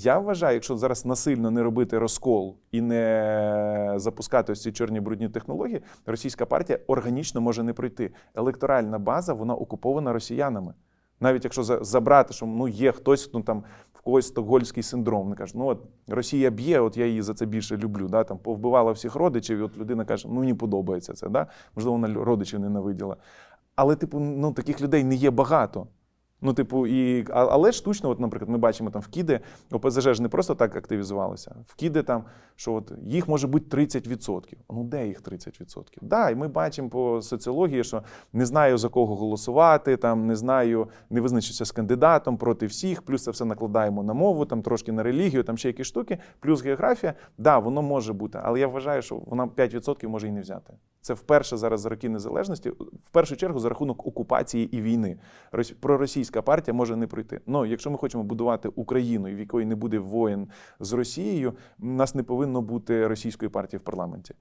Я вважаю, якщо зараз насильно не робити розкол і не запускати ось ці чорні брудні технології, російська партія органічно може не пройти. Електоральна база вона окупована росіянами. Навіть якщо забрати, що ну є хтось, хто там в когось стокгольмський синдром, вони кажуть, ну от Росія б'є, от я її за це більше люблю. Да? Там повбивала всіх родичів, і от людина каже, ну мені подобається це. Да? Можливо, вона родичів ненавиділа. Але, типу, ну таких людей не є багато. Ну, типу, і, але штучно, от, наприклад, ми бачимо там в Кіди, ОПЗЖ ж не просто так активізувалося. В Кіди там, що от їх може бути 30%. Ну, де їх 30%? Да, і ми бачимо по соціології, що не знаю за кого голосувати, там не знаю, не визначився з кандидатом проти всіх, плюс це все накладаємо на мову, там трошки на релігію, там ще якісь штуки, плюс географія. Да, воно може бути, але я вважаю, що вона 5% може і не взяти. Це вперше зараз за роки незалежності, в першу чергу за рахунок окупації і війни. Рос- Проросійська партія може не пройти. Ну, якщо ми хочемо будувати Україну, в якої не буде воєн з Росією, у нас не повинно бути російської партії в парламенті.